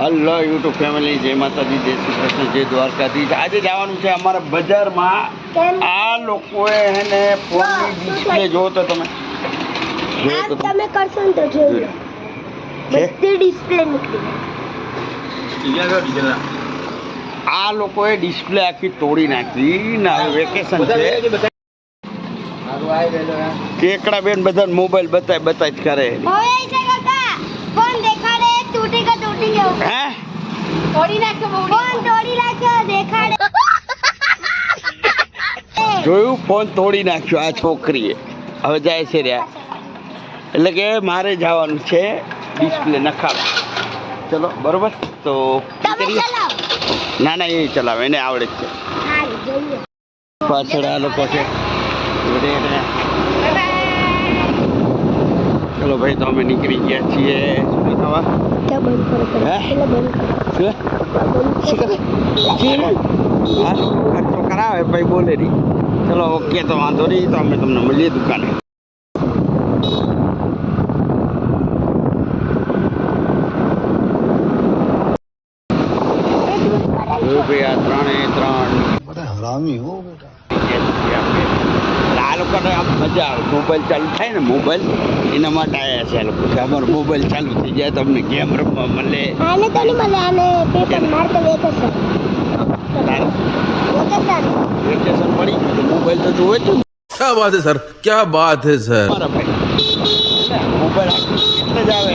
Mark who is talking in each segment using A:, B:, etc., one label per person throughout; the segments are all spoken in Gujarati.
A: હલો યુટ્યુબ ફેમિલી જય માતાજી જય શ્રી કૃષ્ણ જય દ્વારકાધીશ. આજે જવાનું છે અમારા બજારમાં. આ લોકોએ એને ફોનની ડિસ્પ્લે જો તો તમે. જો તમે.
B: તમે કરશો ને તો જોઈ લો. બધી ડિસ્પ્લે નીકળી
A: આ લોકોએ ડિસ્પ્લે આખી તોડી નાખી. ને હવે વેકેશન છે. કેકડા બેન બધા મોબાઈલ બતાય બતાય જ કરે
B: હવે છે કાકા ફોન દેખાડે તૂટી ગયો તૂટી ગયો
A: હે?
B: તોડી નાખ્યો ફોન તોડી નાખ્યો દેખાડે.
A: જોયું? ફોન તોડી નાખ્યો આ છોકરીએ. હવે જાય છે રહ્યા એટલે કે મારે જવાનું છે ડિસ્પ્લે નખાવા. ચલો બરોબર? તો ના ના એ ચલાવે એને આવડે જ છે. પાછળ આ લોકો છે. ચલો ભાઈ તો અમે નીકળી ગયા છીએ. કરાવે ભાઈ ચલો ઓકે તો વાંધો નહીં તો અમે તમને મળીએ દુકાને. ત્રણે ત્રણ
C: બધા
A: હરામી કરે આમ મજા આવે. મોબાઈલ ચાલુ થાય ને મોબાઈલ એના માટે આવ્યા છે લોકો. કે અમારો મોબાઈલ ચાલુ થઈ જાય તમને ગેમ રમવા મળે.
B: આને તો નહીં મળે આને પેપર મારતો વેકેશન વેકેશન
A: પડી? ગયું તો મોબાઈલ તો જોવે
D: છે ક્યા વાત હે સર? ક્યા વાત
A: હે સર? મોબાઈલ એટલે જ આવે.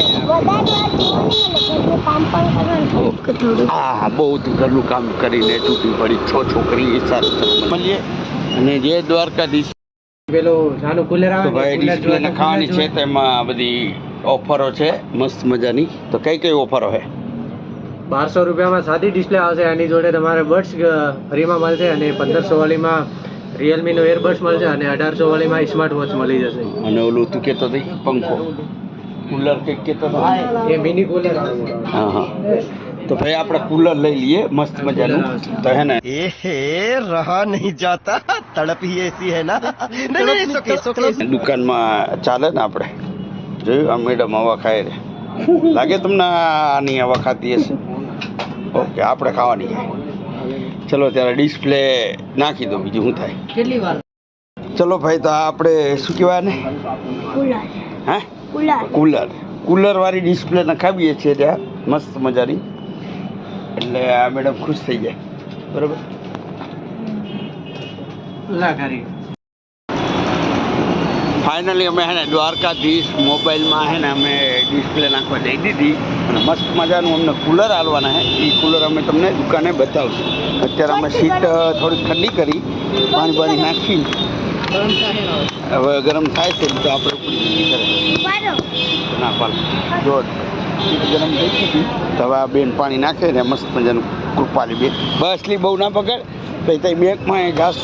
A: હા બહુ ઘરનું કામ કરીને છૂટી પડી. છો છોકરી એ મળીએ. અને જે દ્વારકાધીશ.
E: પેલું નાનું કુલર આવે
A: તો ભાઈ ડિસ્પ્લે નખાવાની છે તેમાં બધી ઓફરો છે મસ્ત મજાની. તો કઈ કઈ ઓફરો છે?
E: બારસો રૂપિયામાં સાદી ડિસ્પ્લે આવશે એની જોડે તમારે બર્ડ્સ ફ્રીમાં મળશે અને પંદરસો વાળીમાં રિયલમી નો એરબડ્સ મળશે અને અઢારસો વાળીમાં સ્માર્ટ વોચ મળી જશે.
A: અને ઓલું તું કહેતો હતી પંખો. કુલર કંઈક કહેતો હતો
E: એ મિની કુલર
A: હા હા. તો ભાઈ આપણે કુલર લઈ લઈએ મસ્ત મજાનું. તો હે ને.
C: એ હે રહા નહીં જાતા. તડપી એસી હે ના.
A: દુકાનમાં ચાલે ને આપણે? જોયું? આ મેડમ હવા ખાય રે. લાગે તમને આની હવા ખાતી હશે? ઓકે આપણે ખાવાની ચલો ત્યારે ડિસ્પ્લે નાખી દો બીજું શું થાય.
E: કેટલી વાર?
A: ચલો ભાઈ તો આપણે શું કહેવાય ને હે?
B: કુલર.
A: કુલર. વાળી ડિસ્પ્લે નખાવીએ છીએ ત્યાં મસ્ત મજાની. એટલે આ મેડમ ખુશ થઈ જાય. બરાબર? ફાઇનલી અમે હે ને દ્વારકાધીશ મોબાઈલમાં હે ને અમે ડિસ્પ્લે નાખવા જઈ દીધી. અને મસ્ત મજાનું અમને કુલર આલવાના હે. એ કુલર અમે તમને દુકાને બતાવશું. અત્યારે અમે સીટ થોડી થોડીક ઠંડી કરી પાણી પાણી નાખી હવે? ગરમ થાય છે તો આપણે ઉપડી ઘરે. નાખવાનું જો સીટ ગરમ થઈ ગઈ તો બેન પાણી નાખે ને મસ્ત મજાનું કૃપાલી બેન. બસ લી, બહુ ના પકડ. ભાઈ તઈ બેંકમાં એ ઘાસ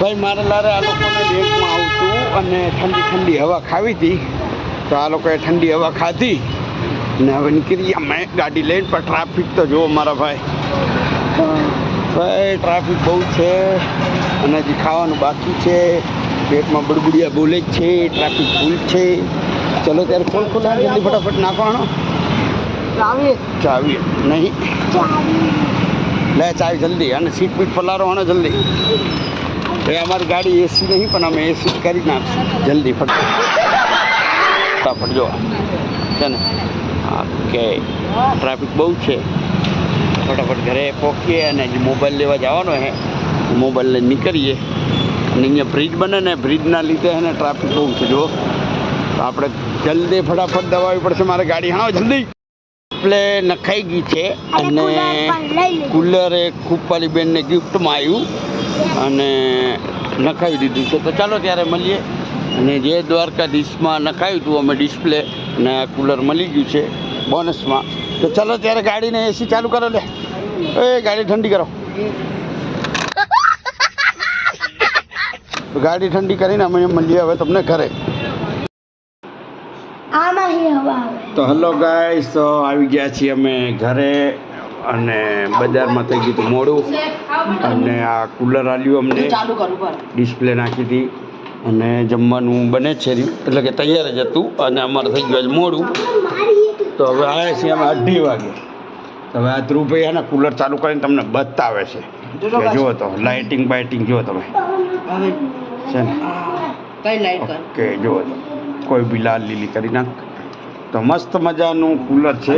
A: ભાઈ, મારે લારે આ લોકોને બેંકમાં આવતું અને ઠંડી ઠંડી હવા ખાવી હતી તો આ લોકોએ ઠંડી હવા ખાધી ને હવે નીકળી અમે. ગાડી લઈને પણ ટ્રાફિક તો જુઓ મારા ભાઈ. ભાઈ, ટ્રાફિક બહુ છે અને હજી ખાવાનું બાકી છે. પેટમાં બડબડિયા બોલે જ છે, ટ્રાફિક ફૂલ છે. ચલો ત્યારે ખોલ ખોલ જલ્દી ફટાફટ નાખવાનો. ચાવી નહીં. લે ચાવી જલ્દી અને સીટ બીટ પલારો અને જલ્દી. એ અમારી ગાડી એસી નહીં પણ અમે એસી કરી નાખશું. જલ્દી ફટાફટ. ફટાફટ જો. છે ને? ઓકે. ટ્રાફિક બહુ છે. ફટાફટ ઘરે પહોંચીએ અને જે મોબાઈલ લેવા જવાનો હે મોબાઈલ લઈને નીકળીએ. અને અહીંયા બ્રિજ બને ને બ્રિજના લીધે હે ને ટ્રાફિક બહુ છે જો. આપણે જલ્દી ફટાફટ દવાવી પડશે મારે ગાડી હા જલ્દી. એટલે નખાઈ ગઈ છે
B: અને કુલર
A: એ બેનને ગિફ્ટમાં આવ્યું અને નખાવી દીધું છે. તો ચાલો ત્યારે મળીએ. અને જે દ્વારકાધીશમાં નખાયું હતું અમે ડિસ્પ્લે અને આ કુલર મળી ગયું છે બોનસમાં. તો ચાલો ત્યારે ગાડીને એસી ચાલુ કરો લે. એ ગાડી ઠંડી કરો. ગાડી ઠંડી કરીને અમે મળીએ હવે તમને ઘરે
B: આમાં હી હવા આવે
A: તો હલો ગાઈસ તો આવી ગયા છીએ અમે ઘરે અને બજારમાં થઈ ગયું હતું મોડું. અને આ કુલર આલ્યું અમને. ડિસ્પ્લે નાખી હતી. અને જમવાનું બને છે એટલે કે તૈયાર જ હતું અને અમારે થઈ ગયું મોડું. તો હવે આવ્યા છીએ અમે અઢી વાગે. હવે આ ધ્રુવભાઈ કુલર ચાલુ કરીને તમને બતાવે છે. જુઓ તો લાઇટિંગ બાઇટિંગ જુઓ તમે. છે ને? ઓકે જુઓ તો. કોઈ બી લાલ લીલી કરી નાખ. તો મસ્ત મજાનું કુલર છે.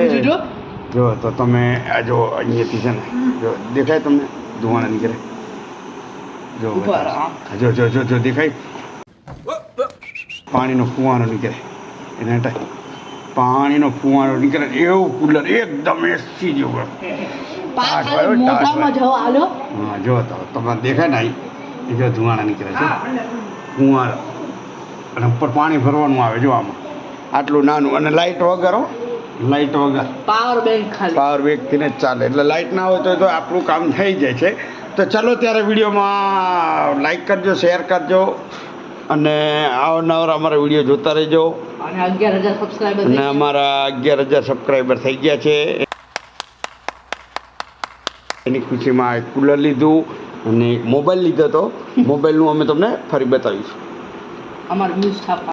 A: જો તો તમે આ જો અહીંયાથી છે ને જો દેખાય તમને? ધુવાણા નીકળે જો જો જો જો જો દેખાય? પાણીનો ફુવારો નીકળે. એને હટાય. પાણીનો ફુવારો નીકળે. એવું કુલર એકદમ એસી જેવું હા જો તો તમને દેખાય ને અહીં? જો ધુવાણા નીકળે છે. કુંવાર અને ઉપર પાણી ભરવાનું આવે જો આમાં. આટલું નાનું. અને લાઇટ વગર હો. લાઇટ વગર.
F: પાવર બેંક ખાલી.
A: પાવર બેગથી જ ચાલે. એટલે લાઇટ ના હોય તો આપણું કામ થઈ જાય છે. તો ચાલો ત્યારે વિડીયોમાં લાઈક કરજો શેર કરજો. અને અવારનવાર અમારા વીડિયો જોતા રહેજો.
F: અને
A: અમારા અગિયાર હજાર સબસ્ક્રાઈબર થઈ ગયા છે. એની ખુશીમાં એક કુલર લીધું અને મોબાઈલ લીધો હતો. મોબાઈલનું અમે તમને ફરી બતાવીશું.
F: અમારું ન્યૂઝ